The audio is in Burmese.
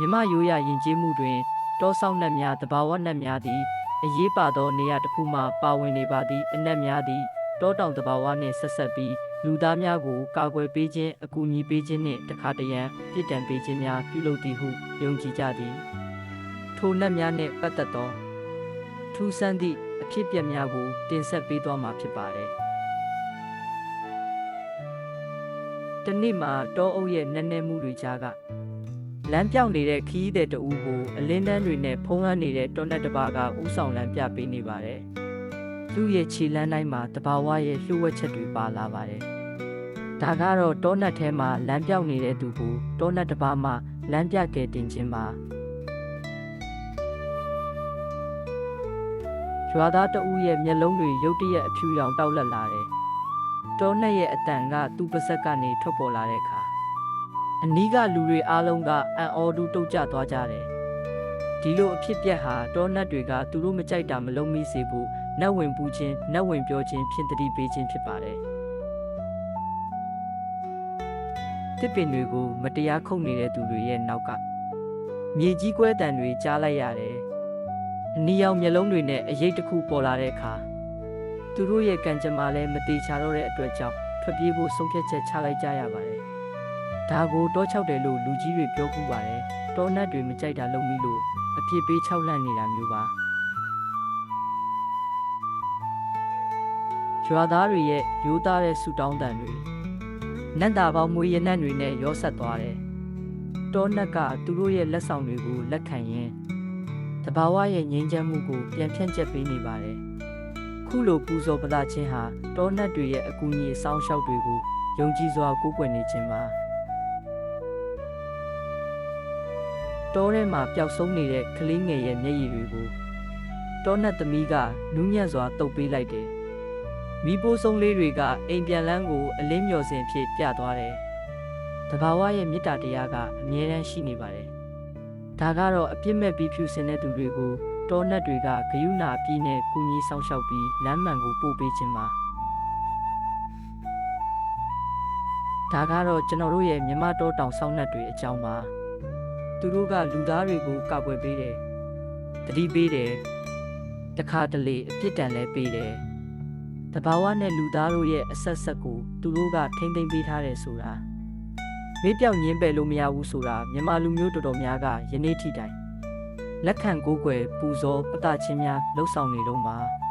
မြမရိုးရယဉ်ကျေးမှုတွင်တောဆောက်နှက်များတဘာဝနှက်များသည်အရေးပါသောနေရာတစ်ခုမှပါဝင်နေပါသည့်အနက်များသည်တောတောင်တဘာဝနှင့်ဆက်ဆက်ပြီးလူသားများကိုကာကွယ်ပေးခြင်းအကူအညီပေးခြင်းနှင့်တခါတရံပြစ်ဒဏ်ပေးခြင်းများပြုလုပ်သည်ဟုယုံကြည်ကြသည်ထိုနှက်များနှင့်ပတ်သက်သောထူးဆန်းသည့်အဖြစ်အပျက်များကိုတင်ဆက်ပေးသွားမှာဖြစ်ပါတယ်တနေ့မှာတောအုပ်ရဲ့နက်နဲမှုတွေကြားက လမ်းပြောင်းနေတဲ့ခီးတဲ့တူကိုအလင်းတန်းတွေနဲ့ဖုံးလွှမ်းနေတဲ့တောနက်တစ်ပါးကဥဆောင်လမ်းပြပေးနေပါတယ်။သူ့ရဲ့ခြေလမ်းတိုင်းမှာတဘာဝရဲ့လှုပ်ဝက်ချက်တွေပါလာပါတယ်။ဒါကတော့တောနက်ထဲမှာလမ်းပြောင်းနေတဲ့သူကိုတောနက်တစ်ပါးမှလမ်းပြကယ်တင်ခြင်းပါ။ရွာသားတဦးရဲ့မျက်လုံးတွေရုတ်တရက်အဖြူရောင်တောက်လက်လာတယ်။တောနက်ရဲ့အတန်ကသူ့ပါးစပ်ကနေထွက်ပေါ်လာတဲ့အခါ အနီးကလူတွေအားလုံးကအံ့ဩတူတုတ်ကြသွားကြတယ်။ဒီလိုအဖြစ်ပြက်ဟာတောနတ်တွေကသူတို့မကြိုက်တာမလုံးမိစေဖို့နတ်ဝင်ပူးခြင်းနတ်ဝင်ပြောခြင်းဖြင့်တတိပေးခြင်းဖြစ်ပါတယ်။တစ်ပင်တွေကိုမတရားခုတ်နေတဲ့သူတွေရဲ့နောက်ကမြေကြီးကွဲတံတွေကြားလိုက်ရတယ်။အနီရောင်မျက်လုံးတွေနဲ့အရေးတစ်ခုပေါ်လာတဲ့အခါသူတို့ရဲ့ကံကြမ္မာလည်းမတိချတော့တဲ့အတွက်ကြောင့်ထွက်ပြေးဖို့ဆုံးဖြတ်ချက်ချလိုက်ကြရပါတယ်။ ဒါကိုတောချောက်တယ်လို့လူကြီးတွေပြောခုပါတယ်တောနတ်တွေမကြိုက်တာလုံးပြီးလို့အပြစ်ပေးချောက်လန့်နေတာမျိုးပါရွာသားတွေရဲ့ရိုးသားတဲ့ဆူတောင်းတန်တွေနတ်တာပေါင်းမွေရနတ်တွေနဲ့ရောဆက်သွားတယ်တောနတ်ကသူတို့ရဲ့လက်ဆောင်တွေကိုလက်ခံရင်းတဘာဝရဲ့ငြိမ်းချမ်းမှုကိုပြန်ဖြန့်ကျက်ပေးနေပါတယ်ခုလိုပူဇော်ပသခြင်းဟာတောနတ်တွေရဲ့အကူအညီအဆောင်ရှောက်တွေကိုယုံကြည်စွာကိုးကွယ်နေခြင်းပါ တောထဲမှာပျောက်ဆုံးနေတဲ့ကလေးငယ်ရဲ့မျက်ရည်တွေကိုတောနတ်သမီးကနူးညံ့စွာတုပ်ပေးလိုက်တယ်။မိပိုးဆုံးလေးတွေကအိမ်ပြန်လန်းကိုအလင်းမျော်စင်ဖြစ်ပြသွားတယ်။တဘာဝရဲ့မေတ္တာတရားကအမြဲတမ်းရှိနေပါတယ်။ဒါကတော့အပြစ်မဲ့ပြီးဖြူစင်တဲ့သူတွေကိုတောနတ်တွေကဂယုဏအပြည့်နဲ့ကူညီဆောင်ရှောက်ပြီးလမ်းမှန်ကိုပို့ပေးခြင်းပါ။ဒါကတော့ကျွန်တော်တို့ရဲ့မြမတောတောင်ဆောင်းနှက်တွေအကြောင်းပါ။ သူတို့ကလူသားတွေကိုကာကွယ်ပေးတယ်။တတိပေးတယ်။တခါတလေအပြစ်ဒဏ်လည်းပေးတယ်။တဘာဝနဲ့လူသားတို့ရဲ့အဆက်ဆက်ကိုသူတို့ကထိမ့်သိမ့်ပေးထားတယ်ဆိုတာမေးပြောင်ညင်းပယ်လို့မရဘူးဆိုတာမြန်မာလူမျိုးတော်တော်များကယနေ့ထိတိုင်လက်ခံကိုးကွယ်ပူဇော်ပတချင်းများလှုပ်ဆောင်နေတော့မှာ။